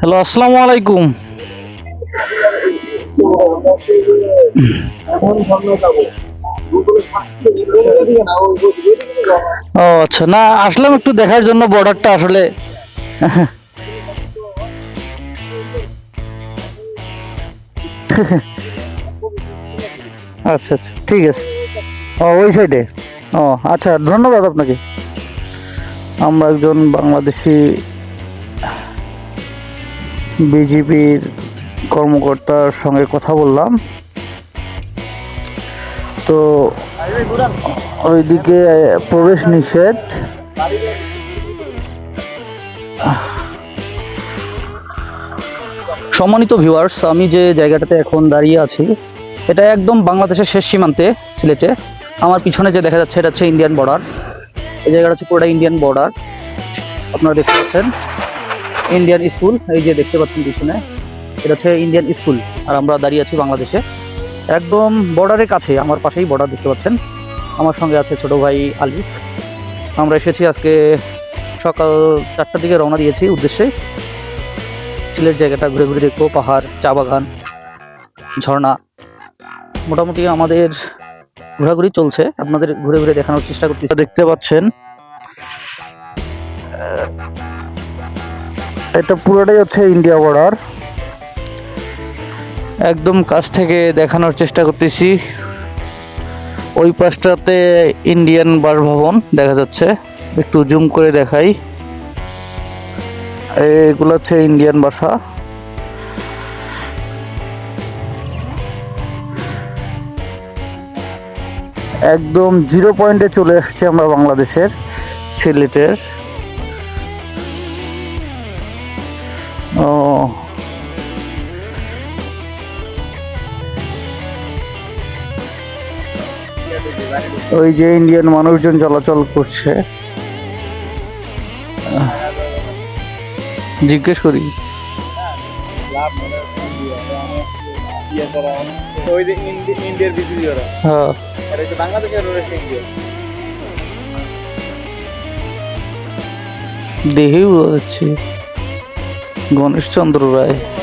Hello, আসসালামু আলাইকুম। ও আচ্ছা না, আসলাম একটু দেখার জন্য বর্ডারটা আসলে। আচ্ছা আচ্ছা ঠিক আছে। ও, ওই সাইডে ও আচ্ছা ধন্যবাদ আপনাকে। আমরা একজন বাংলাদেশি বিজেপির কর্মকর্তার সঙ্গে কথা বললাম। তো ওইদিকে প্রবেশ নিষেধ। সম্মানিত ভিউয়ার্স আমি যে জায়গাটাতে এখন দাঁড়িয়ে আছি, এটা একদম বাংলাদেশের শেষ সীমান্তে, সিলেটে। আমার পিছনে যে দেখা যাচ্ছে, এটা হচ্ছে ইন্ডিয়ান বর্ডার এই জায়গাটা হচ্ছে পুরোটা ইন্ডিয়ান বর্ডার আপনারা দেখতে পাচ্ছেন। ইন্ডিয়ান স্কুল এই যে দেখতে পাচ্ছেন পিছনে, এটা হচ্ছে ইন্ডিয়ান স্কুল আর আমরা দাঁড়িয়ে আছি বাংলাদেশে। একদম বর্ডারের কাছে, আমার পাশেই বর্ডার দেখতে পাচ্ছেন। আমার সঙ্গে আছে ছোট ভাই আলিফ। আমরা এসেছি আজকে সকাল চারটার দিকে রওনা দিয়েছি উদ্দেশ্যে। সিলেট জায়গাটা ঘুরে ঘুরে দেখব, পাহাড়, চা বাগান, ঝর্ণা। মোটামুটি আমাদের ঘোরাঘুরি চলছে, আপনাদের ঘুরে ঘুরে দেখানোর চেষ্টা করতেছি। দেখতে পাচ্ছেন। এটা পুরোটাই হচ্ছে ইন্ডিয়া বর্ডার একদম কাছ থেকে দেখানোর চেষ্টা করতেছি। ওই পাশটাতে ইন্ডিয়ান বাসভবন দেখা যাচ্ছে। একটু জুম করে দেখাই। এগুলো হচ্ছে ইন্ডিয়ান বাসা। একদম জিরো পয়েন্টে চলে এসেছি আমরা বাংলাদেশের সিলেটের। ওই যে ইন্ডিয়ান মানুষজন চলাচল করছে। জিজ্ঞেস করি। হ্যাঁ। বোঝা যাচ্ছে। গণেশচন্দ্র রায়।